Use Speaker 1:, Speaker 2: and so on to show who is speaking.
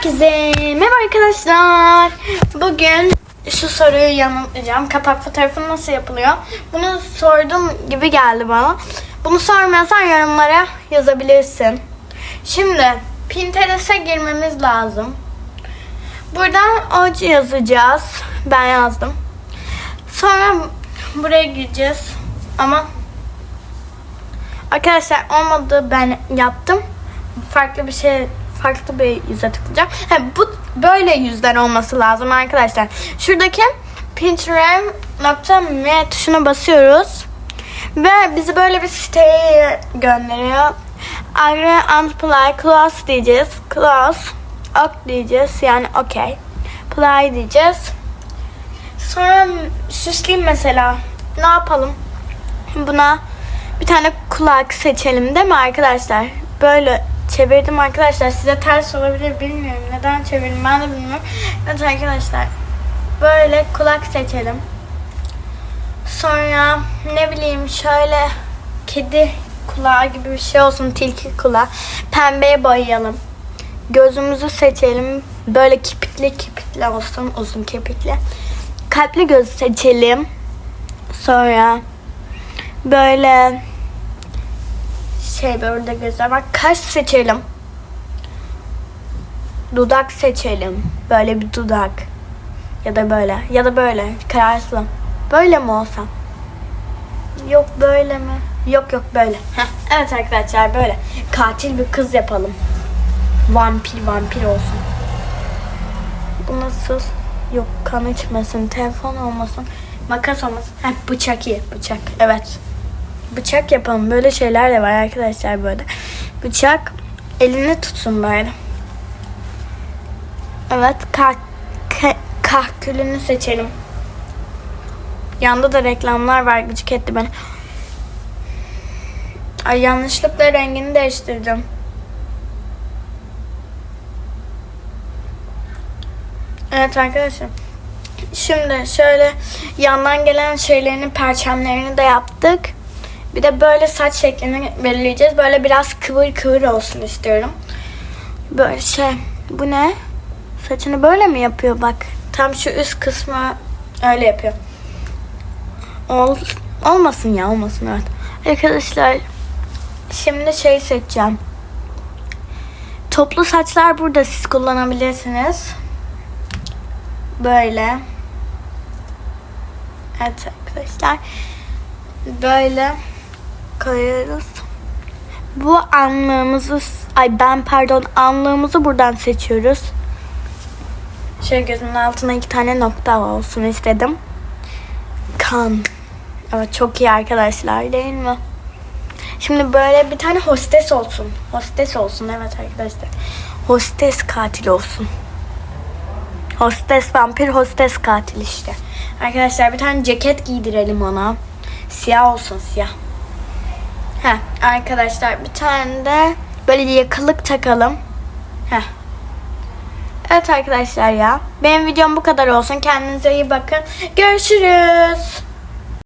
Speaker 1: Herkese merhaba arkadaşlar. Bugün şu soruyu yanıtlayacağım. Kapak fotoğrafı nasıl yapılıyor? Bunu sordum gibi geldi bana. Bunu sormayan yorumlara yazabilirsin. Şimdi Pinterest'e girmemiz lazım. Buradan oc yazacağız. Ben yazdım. Sonra buraya gireceğiz. Ama Arkadaşlar olmadı ben yaptım. Farklı bir şey farklı bir yüze tıklayacağım. Ha, bu böyle yüzler olması lazım arkadaşlar. Şuradaki pinterest.me tuşuna basıyoruz. Ve bizi böyle bir siteye gönderiyor. Ayrı unplay close diyeceğiz. Close ok diyeceğiz. Yani okey. Play diyeceğiz. Sonra süsleyeyim mesela. Ne yapalım? Buna bir tane kulak seçelim değil mi arkadaşlar? Böyle çevirdim arkadaşlar. Size ters olabilir bilmiyorum. Neden çevirdim ben de bilmiyorum. Evet arkadaşlar. Böyle kulak seçelim. Sonra ne bileyim şöyle kedi kulağı gibi bir şey olsun. Tilki kulağı. Pembeye boyayalım. Gözümüzü seçelim. Böyle kipikli kipikli olsun. Uzun kipikli. Kalpli göz seçelim. Sonra böyle şey böyle var. Kaş seçelim. Dudak seçelim. Böyle bir dudak. Ya da böyle. Ya da böyle. Kararsız. Böyle mi olsam? Yok böyle mi? Yok yok böyle. Heh, evet arkadaşlar böyle. Katil bir kız yapalım. Vampir vampir olsun. Bu nasıl? Yok kan içmesin, telefon olmasın, makas olmasın. Heh, bıçak iyi, bıçak. Evet. Bıçak yapalım. Böyle şeyler de var arkadaşlar böyle. Bıçak elini tutsun böyle. Evet, kah ka- kahkülünü seçelim. Yanda da reklamlar var. Gıcık etti beni. Ay yanlışlıkla rengini değiştirdim. Evet arkadaşlar. Şimdi şöyle yandan gelen şeylerini, perçemlerini de yaptık. Bir de böyle saç şeklini belirleyeceğiz. Böyle biraz kıvır kıvır olsun istiyorum. Böyle şey. Bu ne? Saçını böyle mi yapıyor bak. Tam şu üst kısmı öyle yapıyor. Ol, olmasın ya olmasın evet. Arkadaşlar şimdi şey seçeceğim. Toplu saçlar burada siz kullanabilirsiniz. Böyle. Evet arkadaşlar. Böyle koyuyoruz. Bu anlığımızı ay ben pardon anlığımızı buradan seçiyoruz. Şöyle gözümün altına iki tane nokta olsun istedim. Kan. Evet çok iyi arkadaşlar değil mi? Şimdi böyle bir tane hostes olsun. Hostes olsun evet arkadaşlar. Hostes katil olsun. Hostes vampir hostes katil işte. Arkadaşlar bir tane ceket giydirelim ona. Siyah olsun siyah. Heh, arkadaşlar bir tane de böyle yakalık takalım. Heh. Evet arkadaşlar ya. Benim videom bu kadar olsun. Kendinize iyi bakın. Görüşürüz.